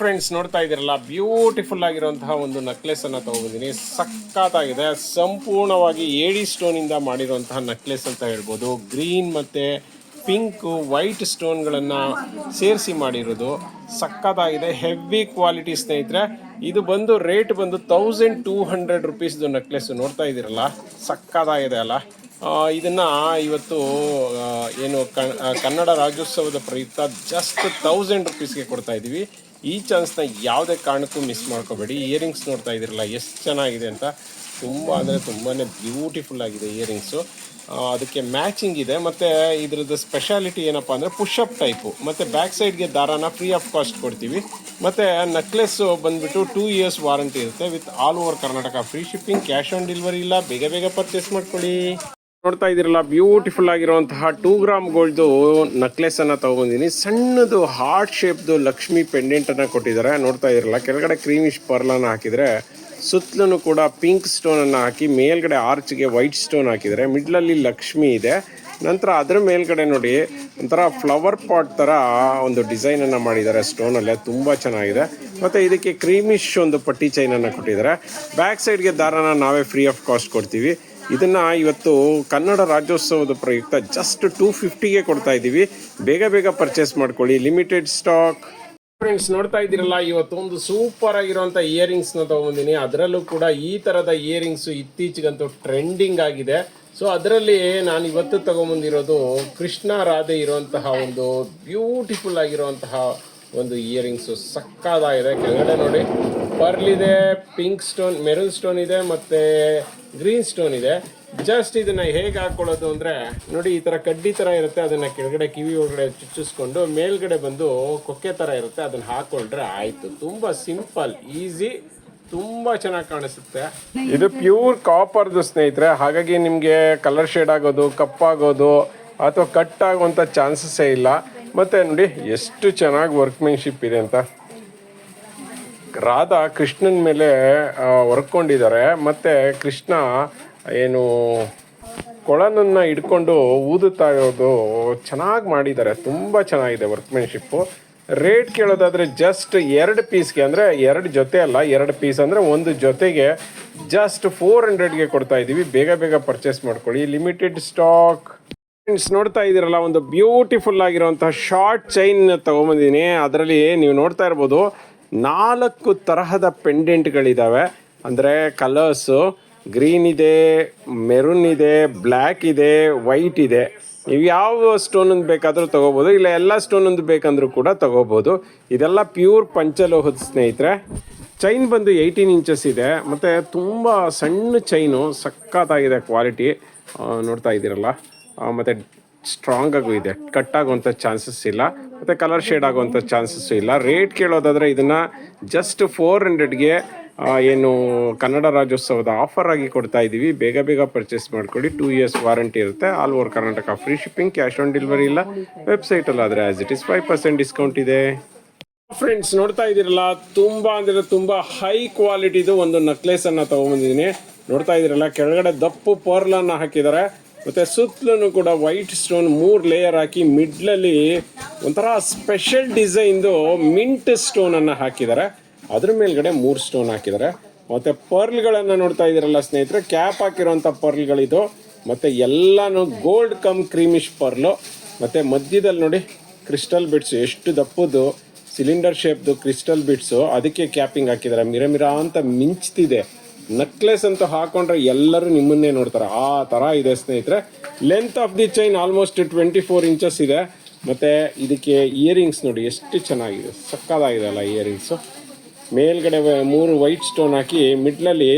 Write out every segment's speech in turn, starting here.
Friends ನೋಡ್ತಾ ಇದ್ದೀರಲ್ಲ? Beautiful ಆಗಿರುವಂತಹ ಒಂದು ನೆಕ್ಲೆಸ್ ಅನ್ನ ತಗೊಂಡಿದ್ದೀನಿ ಸಖತ್ತಾಗಿದೆ. ಸಂಪೂರ್ಣವಾಗಿ ಏಡಿ ಸ್ಟೋನ್ ಇಂದ ಮಾಡಿರುವಂತಹ ನೆಕ್ಲೆಸ್ ಅಂತ ಹೇಳ್ಬೋದು. ಗ್ರೀನ್ ಮತ್ತೆ ಪಿಂಕ್ ವೈಟ್ ಸ್ಟೋನ್ಗಳನ್ನು ಸೇರಿಸಿ ಮಾಡಿರೋದು. ಸಖತ್ತಾಗಿದೆ. ಹೆವಿ ಕ್ವಾಲಿಟಿ ಸ್ನೇಹಿತರೆ. ಇದು ಬಂದು ರೇಟ್ ಬಂದು ತೌಸಂಡ್ ಟೂ ಹಂಡ್ರೆಡ್ ರುಪೀಸ್ದು ನೆಕ್ಲೆಸ್ ನೋಡ್ತಾ ಇದ್ದೀರಲ್ಲ? ಸಖತ್ತಾಗಿದೆ ಅಲ್ಲ? ಇದನ್ನ ಇವತ್ತು ಏನು ಕನ್ನಡ ರಾಜ್ಯೋತ್ಸವದ ಪ್ರಯುಕ್ತ ಜಸ್ಟ್ ತೌಸಂಡ್ ರುಪೀಸ್ಗೆ ಕೊಡ್ತಾ ಇದ್ದೀವಿ ಈ ಚಾನ್ಸ್ನ ಯಾವುದೇ ಕಾರಣಕ್ಕೂ ಮಿಸ್ ಮಾಡ್ಕೋಬೇಡಿ. ಇಯರಿಂಗ್ಸ್ ನೋಡ್ತಾ ಇದ್ದೀರಲ್ಲ, ಎಷ್ಟು ಚೆನ್ನಾಗಿದೆ ಅಂತ. ತುಂಬ ಅಂದರೆ ತುಂಬಾ ಬ್ಯೂಟಿಫುಲ್ ಆಗಿದೆ ಇಯರಿಂಗ್ಸು ಅದಕ್ಕೆ ಮ್ಯಾಚಿಂಗ್ ಇದೆ. ಮತ್ತು ಇದ್ರದ್ದು ಸ್ಪೆಷಾಲಿಟಿ ಏನಪ್ಪ ಅಂದರೆ ಪುಷಪ್ ಟೈಪು ಮತ್ತು ಬ್ಯಾಕ್ ಸೈಡ್ಗೆ ದಾರಾನ ಫ್ರೀ ಆಫ್ ಕಾಸ್ಟ್ ಕೊಡ್ತೀವಿ. ಮತ್ತು ನೆಕ್ಲೆಸ್ಸು ಬಂದುಬಿಟ್ಟು ಟೂ ಇಯರ್ಸ್ ವಾರಂಟಿ ಇರುತ್ತೆ. With all over Karnataka free shipping cash on delivery ಇಲ್ಲ. ಬೇಗ ಬೇಗ ಪರ್ಚೇಸ್ ಮಾಡ್ಕೊಳ್ಳಿ. ನೋಡ್ತಾ ಇದ್ದೀರಲ್ಲ ಬ್ಯೂಟಿಫುಲ್ ಆಗಿರುವಂತಹ ಟೂ ಗ್ರಾಮ್ ಗೋಲ್ಡ್ದು ನೆಕ್ಲೆಸ್ ಅನ್ನ ತಗೊಂಡಿದ್ದೀನಿ ಸಣ್ಣದು ಹಾರ್ಟ್ ಶೇಪ್ದು ಲಕ್ಷ್ಮಿ ಪೆಂಡೆಂಟ್ ಅನ್ನ ಕೊಟ್ಟಿದ್ದಾರೆ. ನೋಡ್ತಾ ಇದ್ದೀರಲ್ಲ, ಕೆಳಗಡೆ ಕ್ರೀಮಿಶ್ ಪರ್ಲನ ಹಾಕಿದ್ರೆ ಸುತ್ತಲೂ ಕೂಡ ಪಿಂಕ್ ಸ್ಟೋನ್ ಅನ್ನ ಹಾಕಿ, ಮೇಲ್ಗಡೆ ಆರ್ಚ್ಗೆ ವೈಟ್ ಸ್ಟೋನ್ ಹಾಕಿದರೆ ಮಿಡ್ಲಲ್ಲಿ ಲಕ್ಷ್ಮಿ ಇದೆ. ನಂತರ ಅದರ ಮೇಲ್ಗಡೆ ನೋಡಿ, ಒಂಥರ ಫ್ಲವರ್ ಪಾಟ್ ತರ ಒಂದು ಡಿಸೈನ್ ಅನ್ನ ಮಾಡಿದ್ದಾರೆ ಸ್ಟೋನ್ ಅಲ್ಲೇ ತುಂಬಾ ಚೆನ್ನಾಗಿದೆ. ಮತ್ತೆ ಇದಕ್ಕೆ ಕ್ರೀಮಿಶ್ ಒಂದು ಪಟ್ಟಿ ಚೈನ್ ಅನ್ನ ಕೊಟ್ಟಿದ್ದಾರೆ ಬ್ಯಾಕ್ ಸೈಡ್ಗೆ ದಾರನ ನಾವೇ ಫ್ರೀ ಆಫ್ ಕಾಸ್ಟ್ ಕೊಡ್ತೀವಿ. ಇದನ್ನ ಇವತ್ತು ಕನ್ನಡ ರಾಜ್ಯೋತ್ಸವದ ಪ್ರಯುಕ್ತ ಜಸ್ಟ್ ಟೂ ಫಿಫ್ಟಿಗೆ ಕೊಡ್ತಾ ಇದ್ದೀವಿ. ಬೇಗ ಬೇಗ ಪರ್ಚೇಸ್ ಮಾಡ್ಕೊಳ್ಳಿ. ಲಿಮಿಟೆಡ್ ಸ್ಟಾಕ್ ಫ್ರೆಂಡ್ಸ್ ನೋಡ್ತಾ ಇದ್ದೀರಲ್ಲ ಇವತ್ತು ಒಂದು ಸೂಪರ್ ಆಗಿರುವಂತ ಇಯರಿಂಗ್ಸ್ನ ತಗೊಂಡಿನಿ ಅದರಲ್ಲೂ ಕೂಡ ಈ ತರದ ಇಯರಿಂಗ್ಸ್ ಇತ್ತೀಚೆಗಂತೂ ಟ್ರೆಂಡಿಂಗ್ ಆಗಿದೆ. ಸೊ ಅದರಲ್ಲಿ ನಾನು ಇವತ್ತು ತಗೊಂಬಂದಿರೋದು ಕೃಷ್ಣ ರಾಧೆ ಇರುವಂತಹ ಒಂದು ಬ್ಯೂಟಿಫುಲ್ ಆಗಿರುವಂತಹ ಒಂದು ಇಯರಿಂಗ್ಸ್ ಸಕ್ಕದಾಗಿದೆ. ಕೆಳಗಡೆ ನೋಡಿ ಪರ್ಲ್ ಇದೆ ಪಿಂಕ್ ಸ್ಟೋನ್ ಮೆರೂನ್ ಸ್ಟೋನ್ ಇದೆ, ಮತ್ತೆ ಗ್ರೀನ್ ಸ್ಟೋನ್ ಇದೆ. ಜಸ್ಟ್ ಇದನ್ನ ಹೇಗೆ ಹಾಕೊಳ್ಳೋದು ಅಂದ್ರೆ, ನೋಡಿ, ಈ ತರ ಕಡ್ಡಿ ತರ ಇರುತ್ತೆ. ಅದನ್ನ ಕೆಳಗಡೆ ಕಿವಿ, ಒಳಗಡೆ ಚುಚ್ಚಿಸ್ಕೊಂಡು ಮೇಲ್ಗಡೆ ಬಂದು ಕೊಕ್ಕೆ ತರ ಇರುತ್ತೆ. ಅದನ್ನ ಹಾಕೊಂಡ್ರೆ ಆಯ್ತು. ತುಂಬಾ ಸಿಂಪಲ್ ಈಸಿ ತುಂಬಾ ಚೆನ್ನಾಗಿ ಕಾಣಿಸುತ್ತೆ. ಇದು ಪ್ಯೂರ್ ಕಾಪರ್ದು ಸ್ನೇಹಿತರೆ. ಹಾಗಾಗಿ ನಿಮಗೆ ಕಲರ್ ಶೇಡ್ ಆಗೋದು ಕಪ್ಪಾಗೋದು ಅಥವಾ ಕಟ್ ಆಗುವಂತ ಚಾನ್ಸಸ್ಸೇ ಇಲ್ಲ. ಮತ್ತೆ ನೋಡಿ ಎಷ್ಟು ಚೆನ್ನಾಗಿ ವರ್ಕ್ಮೆನ್ಶಿಪ್ ಇದೆ ಅಂತ. ರಾಧಾ ಕೃಷ್ಣನ ಮೇಲೆ ಹೊರ್ಕೊಂಡಿದ್ದಾರೆ ಮತ್ತೆ ಕೃಷ್ಣ ಏನು ಕೊಳನನ್ನ ಹಿಡ್ಕೊಂಡು ಊದುತ್ತಾ ಇರೋದು ಚೆನ್ನಾಗಿ ಮಾಡಿದ್ದಾರೆ. ತುಂಬ ಚೆನ್ನಾಗಿದೆ ವರ್ಕ್ಮೆನ್ಶಿಪ್ಪು ರೇಟ್ ಕೇಳೋದಾದ್ರೆ ಜಸ್ಟ್ ಎರಡು ಪೀಸ್ಗೆ ಅಂದರೆ ಎರಡು ಜೊತೆ ಅಲ್ಲ, ಎರಡು ಪೀಸ್ ಅಂದರೆ ಒಂದು ಜೊತೆಗೆ ಜಸ್ಟ್ ಫೋರ್ ಹಂಡ್ರೆಡ್ಗೆ ಕೊಡ್ತಾ ಇದ್ದೀವಿ ಬೇಗ ಬೇಗ ಪರ್ಚೇಸ್ ಮಾಡ್ಕೊಳ್ಳಿ. ಲಿಮಿಟೆಡ್ ಸ್ಟಾಕ್ ಫ್ರೆಂಡ್ಸ್ ನೋಡ್ತಾ ಇದ್ದೀರಲ್ಲ, ಒಂದು ಬ್ಯೂಟಿಫುಲ್ ಆಗಿರುವಂತಹ ಶಾರ್ಟ್ ಚೈನ್ ತಗೊಂಬಂದಿದ್ದೀನಿ. ಅದರಲ್ಲಿ ನೀವು ನೋಡ್ತಾ ಇರ್ಬೋದು, ನಾಲ್ಕು ತರಹದ ಪೆಂಡೆಂಟ್ಗಳಿದ್ದಾವೆ ಅಂದರೆ ಕಲರ್ಸು ಗ್ರೀನ್ ಇದೆ ಮೆರೂನ್ ಇದೆ ಬ್ಲ್ಯಾಕ್ ಇದೆ ವೈಟ್ ಇದೆ. ನೀವು ಯಾವ ಸ್ಟೋನ್ ಬೇಕಾದರೂ ತಗೋಬೋದು, ಇಲ್ಲ ಎಲ್ಲ ಸ್ಟೋನ್ ಬೇಕಂದ್ರೂ ಕೂಡ ತಗೋಬೋದು. ಇದೆಲ್ಲ ಪ್ಯೂರ್ ಪಂಚಲೋಹದ ಸ್ನೇಹಿತರೆ. ಚೈನ್ ಬಂದು ಏಯ್ಟೀನ್ ಇಂಚಸ್ ಇದೆ. ಮತ್ತು ತುಂಬ ಸಣ್ಣ ಚೈನು ಸಖತ್ತಾಗಿದೆ ಕ್ವಾಲಿಟಿ ನೋಡ್ತಾ ಇದ್ದೀರಲ್ಲ. ಮತ್ತೆ ಸ್ಟ್ರಾಂಗ್ ಆಗೂ ಇದೆ. ಕಟ್ ಆಗುವಂಥ ಚಾನ್ಸಸ್ ಇಲ್ಲ. ಮತ್ತು ಕಲರ್ ಶೇಡ್ ಆಗುವಂಥ ಚಾನ್ಸಸ್ ಇಲ್ಲ. ರೇಟ್ ಕೇಳೋದಾದರೆ ಇದನ್ನು ಜಸ್ಟ್ ಫೋರ್ ಹಂಡ್ರೆಡ್ಗೆ ಏನು ಕನ್ನಡ ರಾಜ್ಯೋತ್ಸವದ ಆಫರ್ ಆಗಿ ಕೊಡ್ತಾ ಇದ್ದೀವಿ ಬೇಗ ಬೇಗ ಪರ್ಚೇಸ್ ಮಾಡ್ಕೊಳ್ಳಿ. ಟೂ ಇಯರ್ಸ್ ವಾರಂಟಿ ಇರುತ್ತೆ. All over Karnataka free shipping cash on delivery ಇಲ್ಲ. ವೆಬ್ಸೈಟಲ್ಲಿ ಆದರೆ as it is five percent discount ಇದೆ. ಫ್ರೆಂಡ್ಸ್ ನೋಡ್ತಾ ಇದ್ದೀರಲ್ಲ, ತುಂಬಾ ಅಂದ್ರೆ ತುಂಬಾ ಹೈ ಕ್ವಾಲಿಟಿದು ಒಂದು ನೆಕ್ಲೆಸ್ ಅನ್ನ ತಗೊಂಬಂದಿದ್ದೀನಿ. ನೋಡ್ತಾ ಇದ್ದೀರಲ್ಲ, ಕೆಳಗಡೆ ದಪ್ಪು ಅನ್ನ ಹಾಕಿದ್ದಾರೆ. ಮತ್ತೆ ಸುತ್ತಲೂ ಕೂಡ ವೈಟ್ ಸ್ಟೋನ್ ಮೂರ್ ಲೇಯರ್ ಹಾಕಿ ಮಿಡ್ಲಲ್ಲಿ ಒಂಥರ ಸ್ಪೆಷಲ್ ಡಿಸೈನ್ದು ಮಿಂಟ್ ಸ್ಟೋನ್ ಅನ್ನ ಹಾಕಿದ್ದಾರೆ ಅದ್ರ ಮೇಲ್ಗಡೆ ಮೂರ್ ಸ್ಟೋನ್ ಹಾಕಿದ್ದಾರೆ ಮತ್ತೆ ಪರ್ಲ್ಗಳನ್ನು ನೋಡ್ತಾ ಇದ್ದೀರಲ್ಲ ಸ್ನೇಹಿತರೆ ಕ್ಯಾಪ್ ಹಾಕಿರುವಂತ ಪರ್ಲ್ಗಳಿದು ಮತ್ತೆ ಎಲ್ಲಾನು ಗೋಲ್ಡ್ ಕಮ್ ಕ್ರೀಮಿಶ್ ಪರ್ಲು ಮತ್ತೆ ಮಧ್ಯದಲ್ಲಿ ನೋಡಿ ಕ್ರಿಸ್ಟಲ್ ಬಿಡ್ಸ್ ಎಷ್ಟು ದಪ್ಪದ್ದು ಸಿಲಿಂಡರ್ ಶೇಪ್ದು ಕ್ರಿಸ್ಟಲ್ ಬಿಟ್ಸು ಅದಕ್ಕೆ ಕ್ಯಾಪಿಂಗ್ ಹಾಕಿದ್ದಾರೆ ಮಿರ ಮಿರ ಅಂತ ಮಿಂಚ್ತಿದೆ. ನೆಕ್ಲೆಸ್ ಅಂತ ಹಾಕೊಂಡ್ರೆ ಎಲ್ಲರೂ ನಿಮ್ಮನ್ನೇ ನೋಡ್ತಾರೆ. ಆ ತರ ಇದೆ ಸ್ನೇಹಿತರೆ. Length of the chain almost twenty four inches ಇದೆ. ಮತ್ತೆ ಇದಕ್ಕೆ ಇಯರಿಂಗ್ಸ್ ನೋಡಿ, ಎಷ್ಟು ಚೆನ್ನಾಗಿದೆ. ಸಕ್ಕದಾಗಿದೆ ಅಲ್ಲ ಇಯರಿಂಗ್ಸು ಮೇಲ್ಗಡೆ ಮೂರು ವೈಟ್ ಸ್ಟೋನ್ ಹಾಕಿ ಮಿಡ್ಲಲ್ಲಿ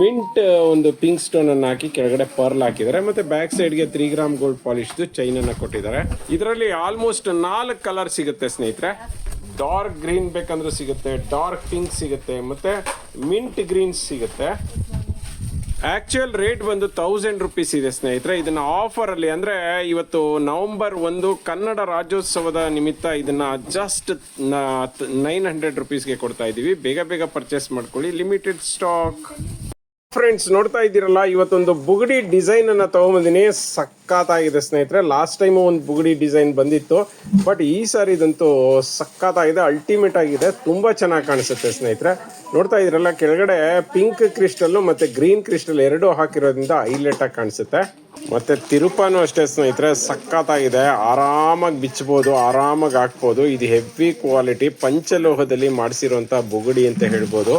ಮಿಂಟ್ ಒಂದು ಪಿಂಕ್ ಸ್ಟೋನ್ ಅನ್ನು ಹಾಕಿ, ಕೆಳಗಡೆ ಪರ್ಲ್ ಹಾಕಿದ್ದಾರೆ. ಮತ್ತೆ ಬ್ಯಾಕ್ ಸೈಡ್ಗೆ ತ್ರೀ ಗ್ರಾಮ್ ಗೋಲ್ಡ್ ಪಾಲಿಶ್ದು ಚೈನ್ ಅನ್ನ ಕೊಟ್ಟಿದ್ದಾರೆ. ಇದರಲ್ಲಿ ಆಲ್ಮೋಸ್ಟ್ ನಾಲ್ಕು ಕಲರ್ ಸಿಗುತ್ತೆ ಸ್ನೇಹಿತರೆ. ಡಾರ್ಕ್ ಗ್ರೀನ್ ಬೇಕಂದ್ರೆ ಸಿಗುತ್ತೆ ಡಾರ್ಕ್ ಪಿಂಕ್ ಸಿಗುತ್ತೆ. ಮತ್ತೆ ಮಿಂಟ್ ಗ್ರೀನ್ಸ್ ಸಿಗುತ್ತೆ. ಆಕ್ಚುಯಲ್ ರೇಟ್ ಬಂದು ತೌಸಂಡ್ ರುಪೀಸ್ ಇದೆ, ಸ್ನೇಹಿತರೆ. ಇದನ್ನ ಆಫರ್ ಅಲ್ಲಿ ಅಂದ್ರೆ ಇವತ್ತು ನವೆಂಬರ್ ಒಂದು ಕನ್ನಡ ರಾಜ್ಯೋತ್ಸವದ ನಿಮಿತ್ತ ಇದನ್ನ ಜಸ್ಟ್ ನೈನ್ ಹಂಡ್ರೆಡ್ ರುಪೀಸ್ಗೆ ಕೊಡ್ತಾ ಇದ್ದೀವಿ ಬೇಗ ಬೇಗ ಪರ್ಚೇಸ್ ಮಾಡ್ಕೊಳ್ಳಿ. ಲಿಮಿಟೆಡ್ ಸ್ಟಾಕ್ ಫ್ರೆಂಡ್ಸ್ ನೋಡ್ತಾ ಇದ್ದೀರಲ್ಲ, ಇವತ್ತೊಂದು ಬುಗಡಿ ಡಿಸೈನ್ ಅನ್ನ ತಗೊಂಬಂದಿನಿ. ಸಕ್ಕತ್ತಾಗಿದೆ ಸ್ನೇಹಿತರೆ. ಲಾಸ್ಟ್ ಟೈಮು ಒಂದು ಬುಗುಡಿ ಡಿಸೈನ್ ಬಂದಿತ್ತು. ಬಟ್ ಈ ಸಾರಿ ಇದಂತೂ ಸಕ್ಕತ್ತಾಗಿದೆ ಅಲ್ಟಿಮೇಟ್ ಆಗಿದೆ. ತುಂಬಾ ಚೆನ್ನಾಗಿ ಕಾಣಿಸುತ್ತೆ ಸ್ನೇಹಿತರೆ. ನೋಡ್ತಾ ಇದ್ದೀರಲ್ಲ, ಕೆಳಗಡೆ ಪಿಂಕ್ ಕ್ರಿಸ್ಟಲ್ ಮತ್ತೆ ಗ್ರೀನ್ ಕ್ರಿಸ್ಟಲ್ ಎರಡು ಹಾಕಿರೋದ್ರಿಂದ ಹೈಲೈಟ್ ಆಗಿ ಕಾಣಿಸುತ್ತೆ. ಮತ್ತೆ ತಿರುಪಾನು ಅಷ್ಟೇ ಸ್ನೇಹಿತರೆ ಸಕ್ಕತ್ತಾಗಿದೆ ಆರಾಮಾಗಿ ಬಿಚ್ಚಬಹುದು ಆರಾಮಾಗಿ ಹಾಕ್ಬೋದು. ಇದು ಹೆವಿ ಕ್ವಾಲಿಟಿ ಪಂಚಲೋಹದಲ್ಲಿ ಮಾಡಿಸಿರುವಂತಹ ಬುಗುಡಿ ಅಂತ ಹೇಳ್ಬೋದು.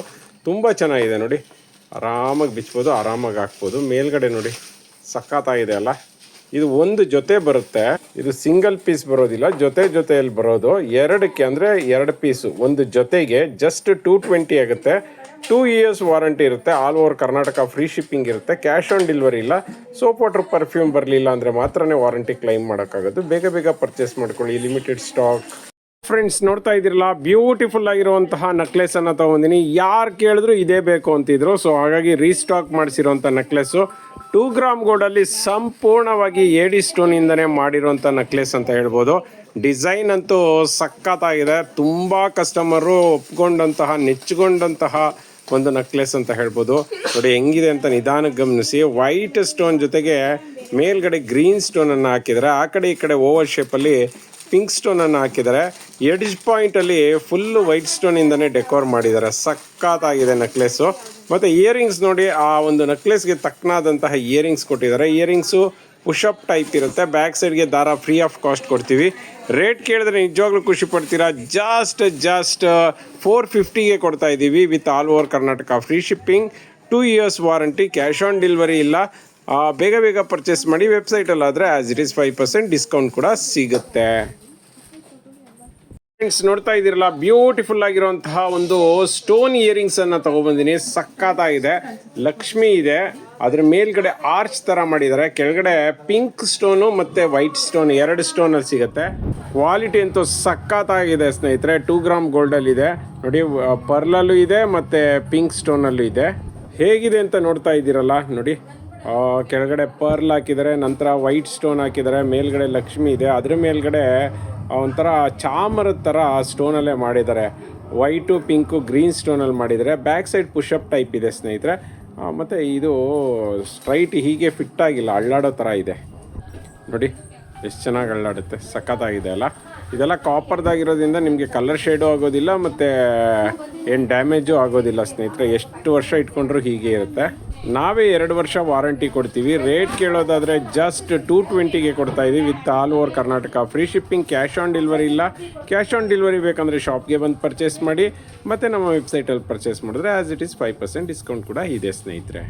ತುಂಬಾ ಚೆನ್ನಾಗಿದೆ ನೋಡಿ. ಆರಾಮಾಗಿ ಬಿಚ್ಬೋದು, ಆರಾಮಾಗಿ ಹಾಕ್ಬೋದು. ಮೇಲ್ಗಡೆ ನೋಡಿ, ಸಖತ್ತಾಗಿದೆ ಅಲ್ಲ. ಇದು ಒಂದು ಜೊತೆ ಬರುತ್ತೆ. ಇದು ಸಿಂಗಲ್ ಪೀಸ್ ಬರೋದಿಲ್ಲ, ಜೊತೆ ಜೊತೆಯಲ್ಲಿ ಬರೋದು. ಎರಡಕ್ಕೆ ಅಂದರೆ ಎರಡು ಪೀಸು, ಒಂದು ಜೊತೆಗೆ ಜಸ್ಟ್ ಟೂ ಟ್ವೆಂಟಿ ಆಗುತ್ತೆ. ಟೂ ಇಯರ್ಸ್ ವಾರಂಟಿ ಇರುತ್ತೆ all over Karnataka free shipping ಇರುತ್ತೆ. ಕ್ಯಾಶ್ ಆನ್ ಡೆಲಿವರಿ ಇಲ್ಲ ಸೋಪ್ ವಾಟರ್ ಪರ್ಫ್ಯೂಮ್ ಬರಲಿಲ್ಲ ಅಂದರೆ ಮಾತ್ರನೇ ವಾರಂಟಿ ಕ್ಲೈಮ್ ಮಾಡೋಕ್ಕಾಗೋದು. ಬೇಗ ಬೇಗ ಪರ್ಚೇಸ್ ಮಾಡ್ಕೊಳ್ಳಿ ಲಿಮಿಟೆಡ್ ಸ್ಟಾಕ್ ಫ್ರೆಂಡ್ಸ್ ನೋಡ್ತಾ ಇದ್ದೀರಲ್ಲ? ಬ್ಯೂಟಿಫುಲ್ ಆಗಿರುವಂತಹ ನೆಕ್ಲೆಸ್ ಅನ್ನ ತಗೊಂಡಿನಿ. ಯಾರು ಕೇಳಿದ್ರು ಇದೇ ಬೇಕು ಅಂತಿದ್ರು. ಸೊ ಹಾಗಾಗಿ ರೀಸ್ಟಾಕ್ ಮಾಡಿಸಿರುವಂಥ ನೆಕ್ಲೆಸ್ಸು ಟೂ ಗ್ರಾಮ್ ಗೋಲ್ಡಲ್ಲಿ ಸಂಪೂರ್ಣವಾಗಿ ಏಡಿ ಸ್ಟೋನಿಂದನೇ ಮಾಡಿರುವಂಥ ನೆಕ್ಲೆಸ್ ಅಂತ ಹೇಳ್ಬೋದು. ಡಿಸೈನ್ ಅಂತೂ ಸಖತ್ತಾಗಿದೆ. ತುಂಬ ಕಸ್ಟಮರು ಒಪ್ಕೊಂಡಂತಹ, ನೆಚ್ಚಿಕೊಂಡಂತಹ ಒಂದು ನೆಕ್ಲೆಸ್ ಅಂತ ಹೇಳ್ಬೋದು. ನೋಡಿ, ಹೆಂಗಿದೆ ಅಂತ ನಿಧಾನಕ್ಕೆ ಗಮನಿಸಿ. ವೈಟ್ ಸ್ಟೋನ್ ಜೊತೆಗೆ ಮೇಲ್ಗಡೆ ಗ್ರೀನ್ ಸ್ಟೋನನ್ನು ಹಾಕಿದರೆ, ಆ ಕಡೆ ಈ ಕಡೆ ಓವರ್ ಶೇಪಲ್ಲಿ ಪಿಂಕ್ ಸ್ಟೋನ್ ಅನ್ನು ಹಾಕಿದ್ದಾರೆ. ಎಡ್ಜ್ ಪಾಯಿಂಟ್ ಅಲ್ಲಿ ಫುಲ್ ವೈಟ್ ಸ್ಟೋನ್ ಇಂದಾನೆ ಡೆಕೋರ್ ಮಾಡಿದ್ದಾರೆ. ಸಕ್ಕತ್ತಾಗಿದೆ ನೆಕ್ಲೆಸ್ ಮತ್ತೆ ಇಯರಿಂಗ್ಸ್ ನೋಡಿ, ಆ ಒಂದು ನೆಕ್ಲೆಸ್ಗೆ ತಕ್ಕನಾದಂತಹ ಇಯರಿಂಗ್ಸ್ ಕೊಟ್ಟಿದ್ದಾರೆ. ಇಯರಿಂಗ್ಸು ಪುಷಪ್ ಟೈಪ್ ಇರುತ್ತೆ. ಬ್ಯಾಕ್ ಸೈಡ್ಗೆ ದಾರ ಫ್ರೀ ಆಫ್ ಕಾಸ್ಟ್ ಕೊಡ್ತೀವಿ. ರೇಟ್ ಕೇಳಿದ್ರೆ ನಿಜವಾಗ್ಲೂ ಖುಷಿ ಪಡ್ತೀರಾ? ಜಾಸ್ಟ್ ಜಾಸ್ಟ್ ಫೋರ್ ಫಿಫ್ಟಿಗೆ ಕೊಡ್ತಾ ಇದ್ದೀವಿ with all over Karnataka free shipping two years warranty cash on delivery ಇಲ್ಲ. ಬೇಗ ಬೇಗ ಪರ್ಚೇಸ್ ಮಾಡಿ ವೆಬ್ಸೈಟಲ್ಲಾದರೆ as it is five percent discount ಕೂಡ ಸಿಗುತ್ತೆ. ನೋಡ್ತಾ ಇದ್ದೀರಲ್ಲ ಬ್ಯೂಟಿಫುಲ್ ಆಗಿರುವಂತಹ ಒಂದು ಸ್ಟೋನ್ ಇಯರಿಂಗ್ಸ್ ಅನ್ನ ತಗೊಬಂದಿನಿ. ಸಕ್ಕತ್ತಾಗಿದೆ. ಲಕ್ಷ್ಮಿ ಇದೆ. ಅದ್ರ ಮೇಲ್ಗಡೆ ಆರ್ಚ್ ತರ ಮಾಡಿದ್ದಾರೆ. ಕೆಳಗಡೆ ಪಿಂಕ್ ಸ್ಟೋನು ಮತ್ತೆ ವೈಟ್ ಸ್ಟೋನ್ ಎರಡು ಸ್ಟೋನ್ ಅಲ್ಲಿ ಸಿಗುತ್ತೆ. ಕ್ವಾಲಿಟಿ ಅಂತೂ ಸಕ್ಕತ್ತಾಗಿದೆ ಸ್ನೇಹಿತರೆ. ಟೂ ಗ್ರಾಮ್ ಗೋಲ್ಡ್ ಅಲ್ಲಿ ಇದೆ. ನೋಡಿ, ಪರ್ಲಲ್ಲೂ ಇದೆ ಮತ್ತೆ ಪಿಂಕ್ ಸ್ಟೋನ್ ಅಲ್ಲೂ ಇದೆ. ಹೇಗಿದೆ ಅಂತ ನೋಡ್ತಾ ಇದ್ದೀರಲ್ಲ, ನೋಡಿ. ಕೆಳಗಡೆ ಪರ್ಲ್ ಹಾಕಿದ್ದಾರೆ, ನಂತರ ವೈಟ್ ಸ್ಟೋನ್ ಹಾಕಿದ್ದಾರೆ, ಮೇಲ್ಗಡೆ ಲಕ್ಷ್ಮಿ ಇದೆ. ಅದ್ರ ಮೇಲ್ಗಡೆ ಒಂಥರ ಚಾಮರದ ಥರ ಸ್ಟೋನಲ್ಲೇ ಮಾಡಿದ್ದಾರೆ. ವೈಟು ಪಿಂಕು ಗ್ರೀನ್ ಸ್ಟೋನಲ್ಲಿ ಮಾಡಿದ್ದಾರೆ. ಬ್ಯಾಕ್ ಸೈಡ್ ಪುಷಪ್ ಟೈಪ್ ಇದೆ ಸ್ನೇಹಿತರೆ. ಮತ್ತು ಇದು ಸ್ಟ್ರೈಟ್ ಹೀಗೆ ಫಿಟ್ ಆಗಿಲ್ಲ. ಅಳ್ಳಾಡೋ ಥರ ಇದೆ. ನೋಡಿ, ಎಷ್ಟು ಚೆನ್ನಾಗಿ ಅಳ್ಳಾಡುತ್ತೆ. ಸಖತ್ತಾಗಿದೆ ಅಲ್ಲ. ಇದೆಲ್ಲ ಕಾಪರ್ದಾಗಿರೋದ್ರಿಂದ ನಿಮಗೆ ಕಲರ್ ಶೇಡು ಆಗೋದಿಲ್ಲ, ಮತ್ತು ಏನು ಡ್ಯಾಮೇಜು ಆಗೋದಿಲ್ಲ ಸ್ನೇಹಿತರೆ. ಎಷ್ಟು ವರ್ಷ ಇಟ್ಕೊಂಡ್ರೂ ಹೀಗೆ ಇರುತ್ತೆ. ನಾವೇ ಎರಡು ವರ್ಷ ವಾರಂಟಿ ಕೊಡ್ತೀವಿ. ರೇಟ್ ಕೇಳೋದಾದರೆ ಜಸ್ಟ್ ಟೂ ಟ್ವೆಂಟಿಗೆ ಕೊಡ್ತಾ ಇದೀವಿ. With all over Karnataka free shipping cash on delivery ಇಲ್ಲ. ಕ್ಯಾಶ್ ಆನ್ ಡೆಲಿವರಿ ಬೇಕಂದರೆ ಶಾಪ್ಗೆ ಬಂದು ಪರ್ಚೇಸ್ ಮಾಡಿ, ಮತ್ತು ನಮ್ಮ ವೆಬ್ಸೈಟಲ್ಲಿ ಪರ್ಚೇಸ್ ಮಾಡಿದ್ರೆ as it is five percent discount ಕೂಡ ಇದೆ ಸ್ನೇಹಿತರೆ.